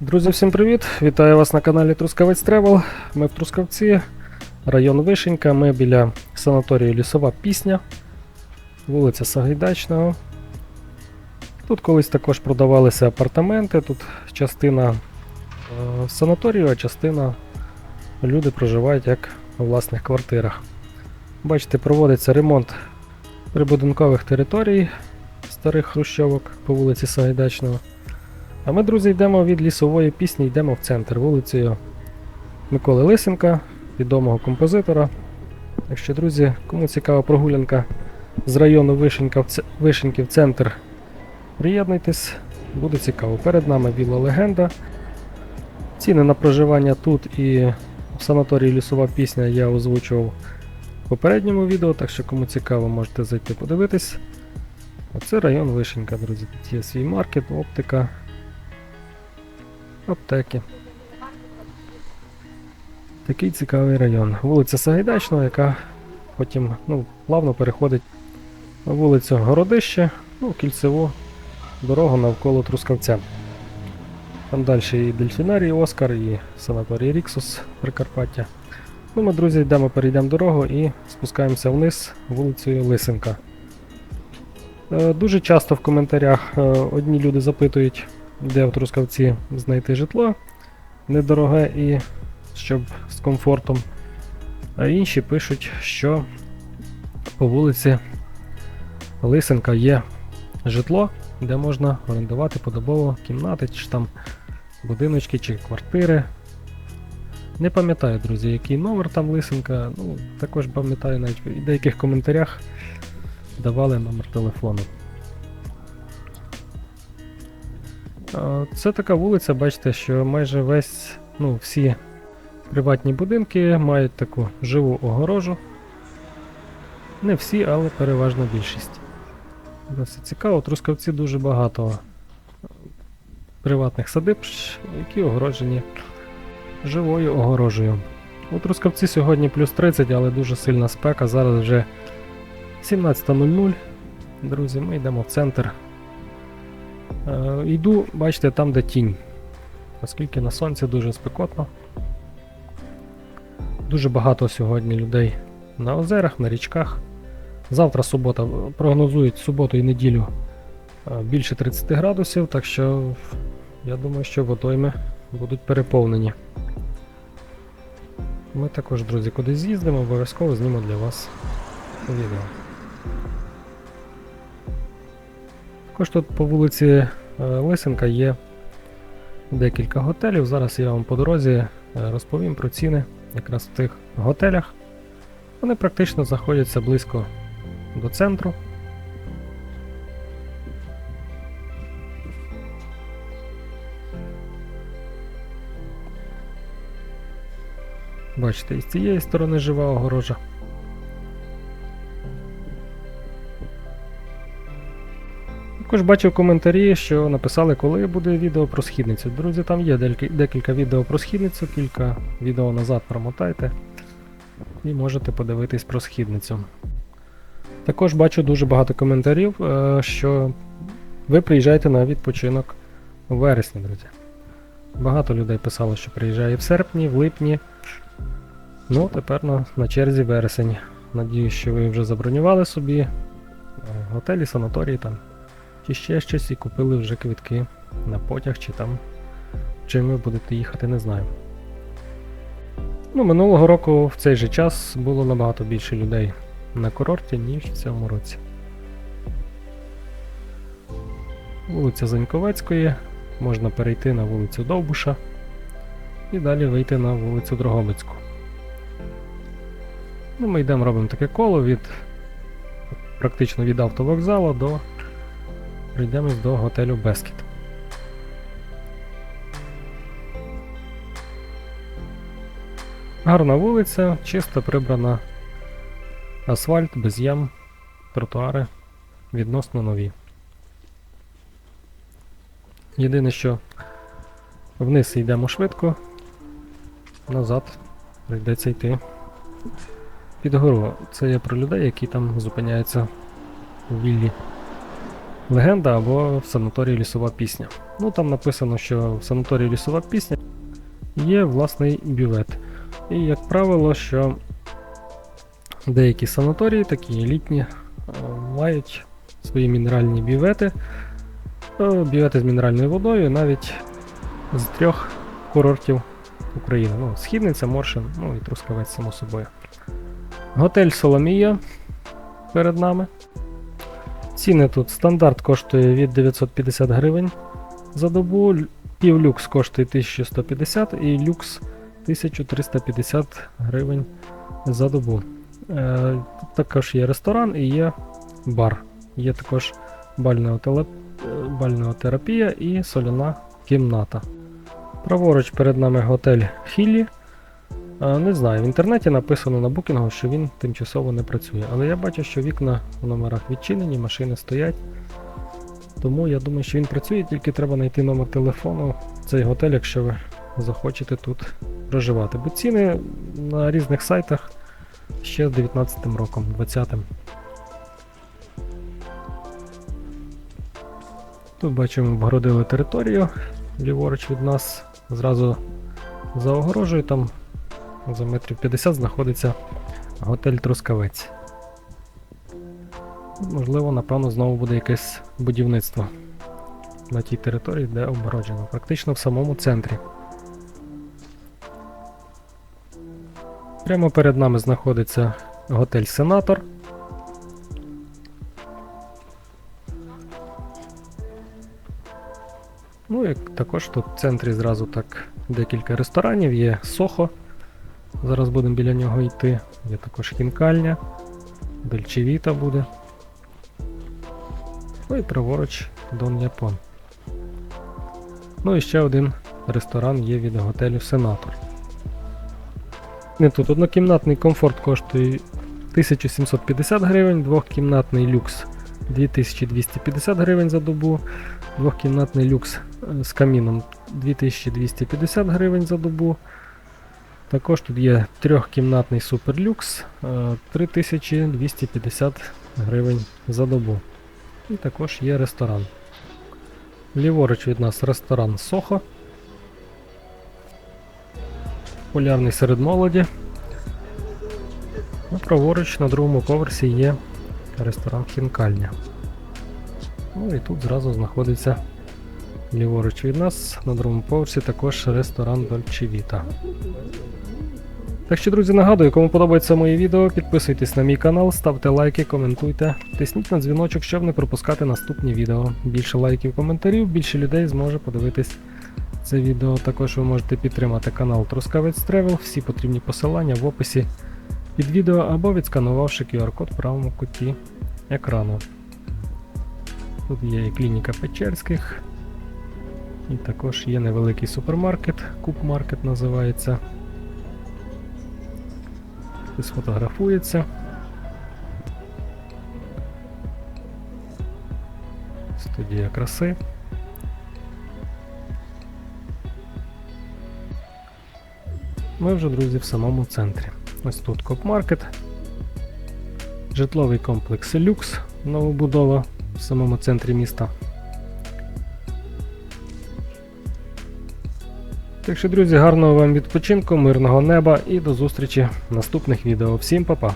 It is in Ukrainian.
Друзі, всім привіт! Вітаю вас на каналі Трускавець Тревел. Ми в Трускавці, район Вишенька. Ми біля санаторію Лісова Пісня, вулиця Сагайдачного. Тут колись також продавалися апартаменти. Тут частина е, санаторію, а частина люди проживають як у власних квартирах. Бачите, проводиться ремонт прибудинкових територій старих хрущовок по вулиці Сагайдачного. А ми, друзі, йдемо від лісової пісні, йдемо в центр вулицею Миколи Лисенка, відомого композитора. Так що, друзі, кому цікава прогулянка з району Вишенька в ц... Вишеньки в центр, приєднуйтесь, буде цікаво. Перед нами біла легенда. Ціни на проживання тут і в санаторії Лісова пісня я озвучував в попередньому відео, так що кому цікаво, можете зайти подивитись. Оце район Вишенька, друзі. Тут є свій маркет, оптика, аптеки. Такий цікавий район. Вулиця Сагайдачного, яка потім ну, плавно переходить на вулицю Городище, ну, кільцеву дорогу навколо Трускавця. Там далі і Дельфінарій Оскар, і санаторій Ріксус Прикарпаття. Ну, ми, друзі, йдемо, перейдемо дорогу і спускаємося вниз вулицею Лисенка. Е, Дуже часто в коментарях е, одні люди запитують, де в Трускавці знайти житло недороге і щоб з комфортом. А інші пишуть, що по вулиці Лисенка є житло, де можна орендувати подобово кімнати, чи там будиночки чи квартири. Не пам'ятаю, друзі, який номер там Лисенка. Ну, також пам'ятаю навіть в деяких коментарях давали номер телефону. Це така вулиця, бачите, що майже весь, ну, всі приватні будинки мають таку живу огорожу. Не всі, але переважна більшість. Досить цікаво, Трускавці дуже багато приватних садиб, які огороджені живою огорожею. У Трускавці сьогодні плюс 30, але дуже сильна спека. Зараз вже 17.00. Друзі, ми йдемо в центр. Е, йду, бачите, там, де тінь. Оскільки на сонці дуже спекотно. Дуже багато сьогодні людей на озерах, на річках. Завтра субота. Прогнозують суботу і неділю е, більше 30 градусів, так що я думаю, що водойми будуть переповнені. Ми також, друзі, куди з'їздимо, обов'язково знімемо для вас відео. Також тут по вулиці е, Лисенка є декілька готелів. Зараз я вам по дорозі е, розповім про ціни якраз в тих готелях. Вони практично знаходяться близько до центру. Бачите, і з цієї сторони жива огорожа. Також бачив коментарі, що написали, коли буде відео про східницю. Друзі, там є декілька відео про східницю, кілька відео назад промотайте і можете подивитись про східницю. Також бачу дуже багато коментарів, е, що ви приїжджаєте на відпочинок у вересні, друзі. Багато людей писало, що приїжджає в серпні, в липні. Ну, тепер на, на черзі вересень. Надіюсь, що ви вже забронювали собі е, готелі, санаторії там чи ще щось і купили вже квитки на потяг, чи там чим ви будете їхати, не знаю. Ну, минулого року в цей же час було набагато більше людей на курорті, ніж в цьому році. Вулиця Заньковецької, можна перейти на вулицю Довбуша і далі вийти на вулицю Дрогобицьку. Ну, ми йдемо, робимо таке коло від практично від автовокзалу до прийдемось до готелю Бескіт. Гарна вулиця, чисто прибрана асфальт, без ям, тротуари відносно нові. Єдине, що вниз йдемо швидко, назад прийдеться йти під гору. Це є про людей, які там зупиняються у віллі легенда або в санаторії лісова пісня. Ну там написано, що в санаторії лісова пісня є власний бювет. І, як правило, що деякі санаторії, такі елітні, е, мають свої мінеральні бювети. Е, Бювети з мінеральною водою навіть з трьох курортів України. Ну, Східниця, Моршин, ну і Трускавець, само собою. Готель Соломія перед нами. Ціни тут стандарт коштує від 950 гривень за добу, півлюкс коштує 1150 і люкс 1350 гривень за добу. Е, Тут також є ресторан і є бар. Є також бальнеотеле- е, бальнеотерапія і соляна кімната. Праворуч перед нами готель Хіллі. Е, Не знаю, в інтернеті написано на букінгу, що він тимчасово не працює. Але я бачу, що вікна в номерах відчинені, машини стоять. Тому я думаю, що він працює, тільки треба знайти номер телефону цей готель, якщо ви захочете тут проживати. Бо ціни на різних сайтах ще з 19 роком, 20-м. Тут бачимо, обгородили територію ліворуч від нас. Зразу за огорожею там за метрів 50 знаходиться готель Трускавець. Можливо, напевно, знову буде якесь будівництво на тій території, де обгороджено, практично в самому центрі. Прямо перед нами знаходиться готель Сенатор. Ну і також тут в центрі зразу так декілька ресторанів, є Сохо. Зараз будемо біля нього йти. Є також хінкальня, Дольчевіта буде. Ну і праворуч Дон Япон. Ну і ще один ресторан є від готелю Сенатор. Не тут однокімнатний комфорт коштує 1750 гривень, двохкімнатний люкс 2250 гривень за добу, двохкімнатний люкс е, з каміном 2250 гривень за добу. Також тут є трьохкімнатний суперлюкс е, 3250 гривень за добу. І також є ресторан. Ліворуч від нас ресторан Сохо. Популярний серед молоді. А праворуч на другому поверсі є ресторан Хінкальня. Ну і тут зразу знаходиться ліворуч від нас на другому поверсі також ресторан Дольче Віта. Так що, друзі, нагадую, кому подобається моє відео, підписуйтесь на мій канал, ставте лайки, коментуйте, тисніть на дзвіночок, щоб не пропускати наступні відео. Більше лайків, коментарів, більше людей зможе подивитись це відео. Також ви можете підтримати канал Трускавець Тревел, всі потрібні посилання в описі під відео або відсканувавши QR-код в правому куті екрану. Тут є і клініка Печерських, і також є невеликий супермаркет, Кубмаркет називається. Хтось фотографується. Студія краси. Ми вже, друзі, в самому центрі. Ось тут Копмаркет. Житловий комплекс Люкс, новобудова в самому центрі міста. Так що, друзі, гарного вам відпочинку, мирного неба і до зустрічі в наступних відео. Всім па-па!